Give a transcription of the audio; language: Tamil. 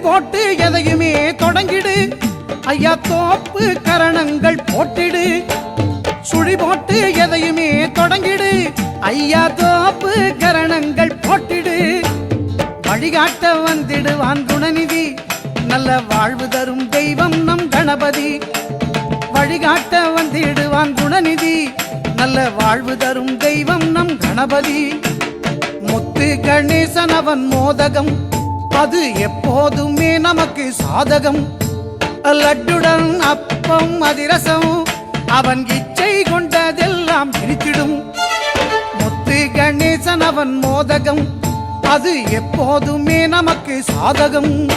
போட்டு எதையுமே தொடங்கிடு. ஐயா தோப்பு கரணங்கள் போட்டிடு. சுழி போட்டு எதையுமே தொடங்கிடு. ஐயா தோப்பு கரணங்கள் போட்டிடு. வழிகாட்ட வந்திடுவான் குணநிதி. நல்ல வாழ்வு தரும் தெய்வம் நம் கணபதி. வழிகாட்ட வந்திடுவான் குணநிதி. நல்ல வாழ்வு தரும் தெய்வம் நம் கணபதி. முத்து கணேசன் அவன் மோதகம். அது எப்போதுமே நமக்கு சாதகம். லட்டுடன் அப்பம் அதிரசம் அவன் இச்சை கொண்டதெல்லாம் பிரித்திடும். முத்து கணேசன் அவன் மோதகம் அது எப்போதுமே நமக்கு சாதகம்.